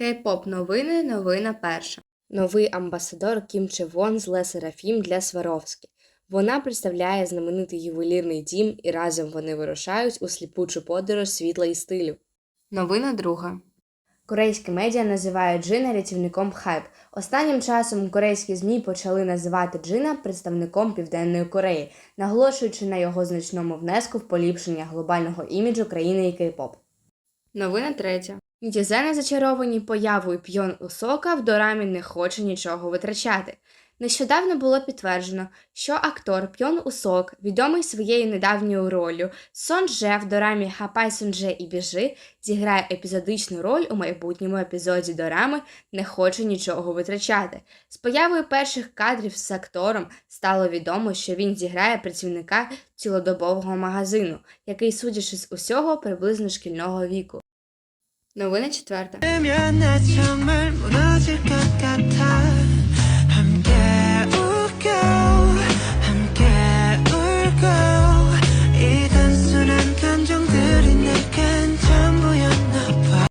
Кей-поп новини, новина перша. Новий амбасадор Кім Че Вон з Ле Серафім для Сваровські. Вона представляє знаменитий ювелірний дім, і разом вони вирушають у сліпучу подорож світла і стилю. Новина друга. Корейські медіа називають Джина рятівником хайп. Останнім часом корейські ЗМІ почали називати Джина представником Південної Кореї, наголошуючи на його значному внеску в поліпшення глобального іміджу країни і кей-поп. Новина третя. Нітізени зачаровані появою П'йон Усока в дорамі не хоче нічого витрачати. Нещодавно було підтверджено, що актор П'йон Усок, відомий своєю недавньою роллю Сон Дже в дорамі Хапай Сунже і біжи, зіграє епізодичну роль у майбутньому епізоді дорами Не хоче нічого витрачати. З появою перших кадрів з актором стало відомо, що він зіграє працівника цілодобового магазину, який, судячи з усього, приблизно шкільного віку. Новина четверта.